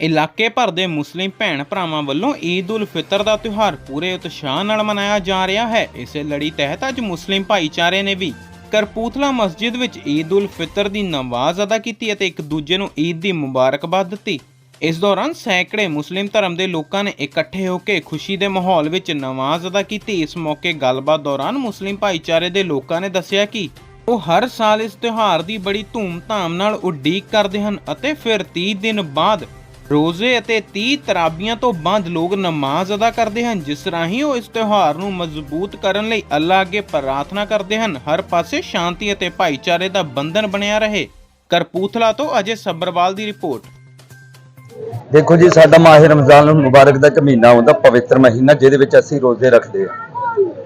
ਇਲਾਕੇ ਭਰ ਦੇ ਮੁਸਲਿਮ ਭੈਣ ਭਰਾਵਾਂ ਵੱਲੋਂ ਈਦ ਉਲ ਫਿਤਰ ਦਾ ਤਿਉਹਾਰ ਪੂਰੇ ਉਤਸ਼ਾਹ ਨਾਲ ਮਨਾਇਆ ਜਾ ਰਿਹਾ ਹੈ। ਇਸੇ ਲੜੀ ਤਹਿਤ ਅੱਜ ਮੁਸਲਿਮ ਭਾਈਚਾਰੇ ਨੇ ਵੀ ਕਰਪੂਥਲਾ ਮਸਜਿਦ ਵਿੱਚ ਈਦ ਉਲ ਫਿਤਰ ਦੀ ਨਮਾਜ਼ ਅਦਾ ਕੀਤੀ ਅਤੇ ਇੱਕ ਦੂਜੇ ਨੂੰ ਈਦ ਦੀ ਮੁਬਾਰਕਬਾਦ ਦਿੱਤੀ। ਇਸ ਦੌਰਾਨ ਸੈਂਕੜੇ ਮੁਸਲਿਮ ਧਰਮ ਦੇ ਲੋਕਾਂ ਨੇ ਇਕੱਠੇ ਹੋ ਕੇ ਖੁਸ਼ੀ ਦੇ ਮਾਹੌਲ ਵਿੱਚ ਨਮਾਜ਼ ਅਦਾ ਕੀਤੀ। ਇਸ ਮੌਕੇ ਗੱਲਬਾਤ ਦੌਰਾਨ ਮੁਸਲਿਮ ਭਾਈਚਾਰੇ ਦੇ ਲੋਕਾਂ ਨੇ ਦੱਸਿਆ ਕਿ ਉਹ ਹਰ ਸਾਲ ਇਸ ਤਿਉਹਾਰ ਦੀ ਬੜੀ ਧੂਮ-ਧਾਮ ਨਾਲ ਉਡੀਕ ਕਰਦੇ ਹਨ ਅਤੇ ਫਿਰ 30 ਦਿਨ ਬਾਅਦ ਰੋਜ਼ੇ ਅਤੇ 30 ਤਰਾਬੀਆਂ ਤੋਂ ਬਾਅਦ ਲੋਕ ਨਮਾਜ਼ ਅਦਾ ਕਰਦੇ ਹਨ, ਜਿਸ ਰਾਹੀਂ ਉਹ ਇਸ ਤਿਉਹਾਰ ਨੂੰ ਮਜ਼ਬੂਤ ਕਰਨ ਲਈ ਅੱਲਾ ਅੱਗੇ ਪ੍ਰਾਰਥਨਾ ਕਰਦੇ ਹਨ। ਹਰ ਪਾਸੇ ਸ਼ਾਂਤੀ ਅਤੇ ਭਾਈਚਾਰੇ ਦਾ ਬੰਧਨ ਬਣਿਆ ਰਹੇ। ਕਰਪੂਥਲਾ ਤੋਂ ਅਜੇ ਸੱਬਰਵਾਲ ਦੀ ਰਿਪੋਰਟ। ਦੇਖੋ ਜੀ, ਸਾਡਾ ਮਾਹ ਰਮਜ਼ਾਨ ਮੁਬਾਰਕ ਦਾ ਇੱਕ ਮਹੀਨਾ ਹੁੰਦਾ, ਪਵਿੱਤਰ ਮਹੀਨਾ, ਜਿਹਦੇ ਵਿੱਚ ਅਸੀਂ ਰੋਜ਼ੇ ਰੱਖਦੇ ਆ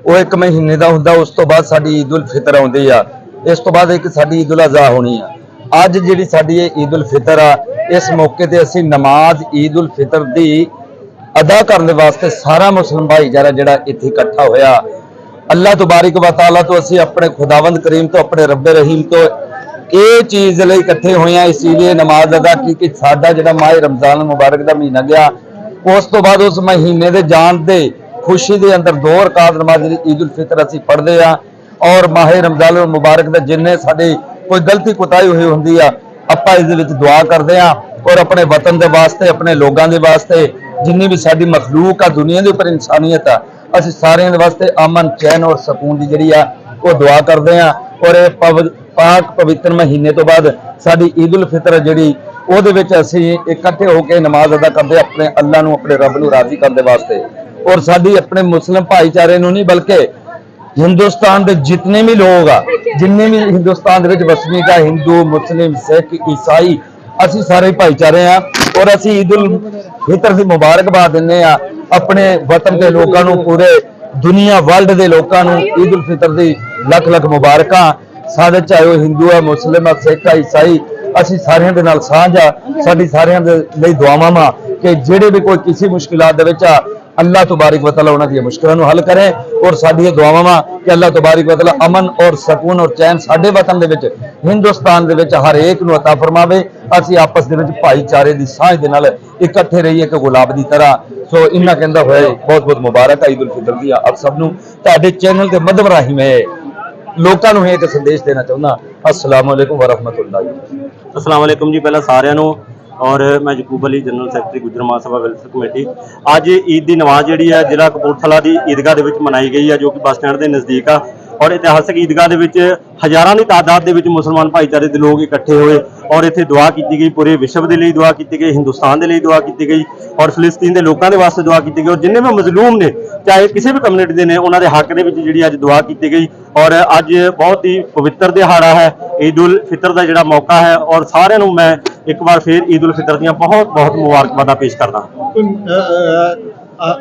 ਉਹ ਇੱਕ ਮਹੀਨੇ ਦਾ ਹੁੰਦਾ, ਉਸ ਤੋਂ ਬਾਅਦ ਸਾਡੀ ਈਦ ਉਲ ਫਿਤਰ ਆਉਂਦੀ ਆ। ਇਸ ਤੋਂ ਬਾਅਦ ਇੱਕ ਸਾਡੀ ਈਦ ਉਲ ਅਜ਼ਹਾ ਹੋਣੀ ਆ। ਅੱਜ ਜਿਹੜੀ ਸਾਡੀ ਇਹ ਈਦ ਉਲ ਫਿਤਰ ਆ ਇਸ ਮੌਕੇ ਤੇ ਅਸੀਂ ਨਮਾਜ਼, ਈਦ ਉਲ ਫਿਤਰ ਦੀ ਅਦਾ ਕਰਨ ਦੇ ਵਾਸਤੇ ਸਾਰਾ ਮੁਸਲਮਾਨ ਭਾਈਚਾਰਾ ਜਿਹੜਾ ਇੱਥੇ ਇਕੱਠਾ ਹੋਇਆ। ਅੱਲਾਹ ਤਬਾਰਕ ਵਾ ਤਾਲਾ ਤੋਂ ਅਸੀਂ ਆਪਣੇ ਖੁਦਾਵੰਦ ਕਰੀਮ ਤੋਂ, ਆਪਣੇ ਰੱਬੇ ਰਹੀਮ ਤੋਂ ਇਹ ਚੀਜ਼ ਲਈ ਇਕੱਠੇ ਹੋਏ ਆ ਇਸ ਲਈ ਨਮਾਜ਼ ਅਦਾ ਕੀ ਕਿ ਸਾਡਾ ਜਿਹੜਾ ਮਾਹ ਰਮਜ਼ਾਨ ਮੁਬਾਰਕ ਦਾ ਮਹੀਨਾ ਗਿਆ, ਉਸ ਤੋਂ ਬਾਅਦ ਉਸ ਮਹੀਨੇ ਦੇ ਜਾਣ ਦੇ ਖੁਸ਼ੀ ਦੇ ਅੰਦਰ ਦੋ ਰਕਾਤ ਨਮਾਜ਼ ਈਦ ਉਲ ਫਿਤਰ ਅਸੀਂ ਪੜ੍ਹਦੇ ਆ ਔਰ ਮਾਹ ਰਮਜ਼ਾਨ ਮੁਬਾਰਕ ਦਾ ਜਿੰਨੇ ਸਾਡੇ ਕੋਈ ਗਲਤੀ ਕੁਤਾਈ ਹੋਈ ਹੁੰਦੀ ਆ ਆਪਾਂ ਇਸ ਦੇ ਵਿੱਚ ਦੁਆ ਕਰਦੇ ਆ ਔਰ ਆਪਣੇ ਵਤਨ ਦੇ ਵਾਸਤੇ, ਆਪਣੇ ਲੋਕਾਂ ਦੇ ਵਾਸਤੇ, ਜਿੰਨੀ ਵੀ ਸਾਡੀ ਮਖਲੂਕ ਆ, ਦੁਨੀਆ ਦੇ ਉੱਪਰ ਇਨਸਾਨੀਅਤ ਆ, ਅਸੀਂ ਸਾਰਿਆਂ ਦੇ ਵਾਸਤੇ ਅਮਨ, ਚੈਨ ਔਰ ਸਕੂਨ ਦੀ ਜਿਹੜੀ ਆ, ਉਹ ਦੁਆ ਕਰਦੇ ਆ ਔਰ ਇਹ ਪਵ- ਪਾਕ ਪਵਿੱਤਰ ਮਹੀਨੇ ਤੋਂ ਬਾਅਦ ਸਾਡੀ ਈਦ ਉਲ ਫਿਤਰ ਜਿਹੜੀ, ਉਹਦੇ ਵਿੱਚ ਅਸੀਂ ਇਕੱਠੇ ਹੋ ਕੇ ਨਮਾਜ਼ ਅਦਾ ਕਰਦੇ ਆਪਣੇ ਅੱਲਾ ਨੂੰ, ਆਪਣੇ ਰੱਬ ਨੂੰ ਰਾਜ਼ੀ ਕਰਨ ਦੇ ਵਾਸਤੇ। ਔਰ ਸਾਡੀ ਆਪਣੇ ਮੁਸਲਿਮ ਭਾਈਚਾਰੇ ਨੂੰ ਨਹੀਂ, ਬਲਕਿ ਹਿੰਦੁਸਤਾਨ ਦੇ ਜਿੰਨੇ ਵੀ ਲੋਕ ਆ, ਜਿੰਨੇ ਵੀ ਹਿੰਦੁਸਤਾਨ ਦੇ ਵਿੱਚ ਵਸਨੀਕ ਆ, ਹਿੰਦੂ, ਮੁਸਲਿਮ, ਸਿੱਖ, ਈਸਾਈ, ਅਸੀਂ ਸਾਰੇ ਭਾਈਚਾਰੇ ਆ ਔਰ ਅਸੀਂ ਈਦ ਉਲ ਫਿਤਰ ਦੀ ਮੁਬਾਰਕਬਾਦ ਦਿੰਦੇ ਆ ਆਪਣੇ ਵਤਨ ਦੇ ਲੋਕਾਂ ਨੂੰ, ਪੂਰੇ ਦੁਨੀਆ ਵਰਲਡ ਦੇ ਲੋਕਾਂ ਨੂੰ ਈਦ ਉਲ ਫਿਤਰ ਦੀ ਲੱਖ ਲੱਖ ਮੁਬਾਰਕਾਂ। ਸਾਡੇ ਚਾਹੇ ਉਹ ਹਿੰਦੂ ਆ, ਮੁਸਲਿਮ ਆ, ਸਿੱਖ ਆ, ਈਸਾਈ, ਅਸੀਂ ਸਾਰਿਆਂ ਦੇ ਨਾਲ ਸਾਂਝ ਆ, ਸਾਡੀ ਸਾਰਿਆਂ ਦੇ ਲਈ ਦੁਆਵਾਂ ਵਾ ਕਿ ਜਿਹੜੇ ਵੀ ਕੋਈ ਕਿਸੇ ਮੁਸ਼ਕਿਲਾਤ ਦੇ ਵਿੱਚ ਆ ਅੱਲਾਹ ਤਬਾਰਕ ਵਤਆਲਾ ਉਹਨਾਂ ਦੀਆਂ ਮੁਸ਼ਕਲਾਂ ਨੂੰ ਹੱਲ ਕਰੇ ਔਰ ਸਾਡੀ ਇਹ ਦੁਆਵਾਂ ਵਾ ਕਿ ਅੱਲਾਹ ਤਬਾਰਕ ਵਤਆਲਾ ਅਮਨ ਔਰ ਸਕੂਨ ਔਰ ਚੈਨ ਸਾਡੇ ਵਤਨ ਦੇ ਵਿੱਚ ਹਿੰਦੁਸਤਾਨ ਦੇ ਵਿੱਚ ਹਰ ਇੱਕ ਨੂੰ عطا ਫਰਮਾਵੇ ਅਸੀਂ ਆਪਸ ਦੇ ਵਿੱਚ ਭਾਈਚਾਰੇ ਦੀ ਸਾਂਝ ਦੇ ਨਾਲ ਇਕੱਠੇ ਰਹੀਏ ਇੱਕ ਗੁਲਾਬ ਦੀ ਤਰ੍ਹਾਂ ਸੋ ਇਹਨਾਂ ਕਹਿੰਦਾ ਹੋਏ ਬਹੁਤ ਬਹੁਤ ਮੁਬਾਰਕ ਈਦ ਉਲ ਫਿਤਰ ਦੀ ਆਪ ਸਭ ਨੂੰ ਤੁਹਾਡੇ ਚੈਨਲ ਦੇ ਮਦਦ ਰਾਹੀਂ ਮੈਂ ਲੋਕਾਂ ਨੂੰ ਇਹ ਇੱਕ ਸੰਦੇਸ਼ ਦੇਣਾ ਚਾਹੁੰਦਾ ਅਸਲਾਮ ਅਲੈਕੁਮ ਵਰਹਮਤੁਲਲਾਹ ਅਸਲਾਮ ਵਾਲੇਕੁਮ ਜੀ ਪਹਿਲਾਂ ਸਾਰਿਆਂ ਨੂੰ ਔਰ ਮੈਂ Yakub Ali, general secretary, Gujjar Mahasabha welfare committee. ਅੱਜ ਈਦ ਦੀ ਨਮਾਜ਼ ਜਿਹੜੀ ਹੈ, ਜ਼ਿਲ੍ਹਾ ਕਪੂਰਥਲਾ ਦੀ ਈਦਗਾਹ ਦੇ ਵਿੱਚ ਮਨਾਈ ਗਈ ਹੈ, ਜੋ ਕਿ ਬੱਸ ਸਟੈਂਡ ਦੇ ਨਜ਼ਦੀਕ ਆ। ਔਰ ਇਤਿਹਾਸਕ ਈਦਗਾਹ ਦੇ ਵਿੱਚ ਹਜ਼ਾਰਾਂ ਦੀ ਤਾਦਾਦ ਦੇ ਵਿੱਚ ਮੁਸਲਮਾਨ ਭਾਈਚਾਰੇ ਦੇ ਲੋਕ ਇਕੱਠੇ ਹੋਏ ਔਰ ਇੱਥੇ ਦੁਆ ਕੀਤੀ ਗਈ, ਪੂਰੇ ਵਿਸ਼ਵ ਦੇ ਲਈ ਦੁਆ ਕੀਤੀ ਗਈ, ਹਿੰਦੁਸਤਾਨ ਦੇ ਲਈ ਦੁਆ ਕੀਤੀ ਗਈ ਔਰ ਫਿਲਿਸਤੀਨ ਦੇ ਲੋਕਾਂ ਦੇ ਵਾਸਤੇ ਦੁਆ ਕੀਤੀ ਗਈ। ਔਰ ਜਿੰਨੇ ਵੀ ਮਜ਼ਲੂਮ ਨੇ, ਚਾਹੇ ਕਿਸੇ ਵੀ ਕਮਿਊਨਿਟੀ ਦੇ ਨੇ, ਉਹਨਾਂ ਦੇ ਹੱਕ ਦੇ ਵਿੱਚ ਜਿਹੜੀ ਅੱਜ ਦੁਆ ਕੀਤੀ ਗਈ ਔਰ ਅੱਜ ਬਹੁਤ ਹੀ ਪਵਿੱਤਰ ਦਿਹਾੜਾ ਹੈ, ਈਦ ਉਲ ਫਿਤਰ ਦਾ ਜਿਹੜਾ ਮੌਕਾ ਹੈ ਔਰ ਸਾਰਿਆਂ ਨੂੰ ਮੈਂ ਇੱਕ ਵਾਰ ਫੇਰ ਈਦ ਉਲ ਫਿਤਰ ਦੀਆਂ ਬਹੁਤ ਬਹੁਤ ਮੁਬਾਰਕਬਾਦਾਂ ਪੇਸ਼ ਕਰਦਾ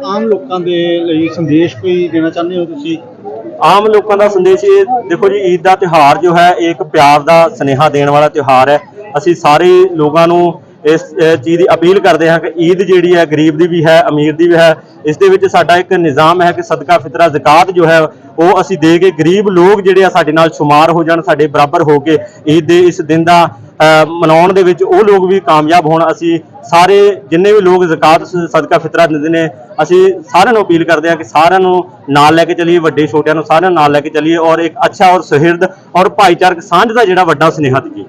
ਆਮ ਲੋਕਾਂ ਦੇ ਲਈ ਸੰਦੇਸ਼ ਕੋਈ ਦੇਣਾ ਚਾਹੁੰਦੇ ਹੋ ਤੁਸੀਂ? ਆਮ ਲੋਕਾਂ ਦਾ ਸੰਦੇਸ਼ ਇਹ ਦੇਖੋ ਜੀ ਈਦ ਦਾ ਤਿਉਹਾਰ ਜੋ ਹੈ ਇਹ ਇੱਕ ਪਿਆਰ ਦਾ ਸਨੇਹਾ ਦੇਣ ਵਾਲਾ ਤਿਉਹਾਰ ਹੈ। ਅਸੀਂ ਸਾਰੇ ਲੋਕਾਂ ਨੂੰ ਇਸ ਚੀਜ਼ ਦੀ ਅਪੀਲ ਕਰਦੇ ਹਾਂ ਕਿ ਈਦ ਜਿਹੜੀ ਹੈ ਗਰੀਬ ਦੀ ਵੀ ਹੈ ਅਮੀਰ ਦੀ ਵੀ ਹੈ ਇਸ ਦੇ ਵਿੱਚ ਸਾਡਾ ਇੱਕ ਨਿਜ਼ਾਮ ਹੈ ਕਿ ਸਦਕਾ ਫਿਤਰਾ ਜ਼ਕਾਤ ਜੋ ਹੈ ਉਹ ਅਸੀਂ ਦੇ ਕੇ ਗਰੀਬ ਲੋਕ ਜਿਹੜੇ ਆ ਸਾਡੇ ਨਾਲ ਸ਼ੁਮਾਰ ਹੋ ਜਾਣ ਸਾਡੇ ਬਰਾਬਰ ਹੋ ਕੇ ਈਦ ਦੇ ਇਸ ਦਿਨ ਦਾ ਮਨਾਉਣ ਦੇ ਵਿੱਚ ਉਹ ਲੋਕ ਵੀ ਕਾਮਯਾਬ ਹੋਣ। ਅਸੀਂ ਸਾਰੇ ਜਿੰਨੇ ਵੀ ਲੋਕ ਜ਼ਕਾਤ ਸਦਕਾ ਫਿਤਰਾ ਦਿੰਦੇ ਨੇ, ਅਸੀਂ ਸਾਰਿਆਂ ਨੂੰ ਅਪੀਲ ਕਰਦੇ ਹਾਂ ਕਿ ਸਾਰਿਆਂ ਨੂੰ ਨਾਲ ਲੈ ਕੇ ਚੱਲੀਏ, ਵੱਡੇ ਛੋਟਿਆਂ ਨੂੰ ਸਾਰਿਆਂ ਨੂੰ ਨਾਲ ਲੈ ਕੇ ਚੱਲੀਏ ਔਰ ਇੱਕ ਅੱਛਾ ਔਰ ਸੁਹਿਰਦ ਔਰ ਭਾਈਚਾਰਕ ਸਾਂਝ ਦਾ ਜਿਹੜਾ ਵੱਡਾ ਸੁਨੇਹਾ ਦਈਏ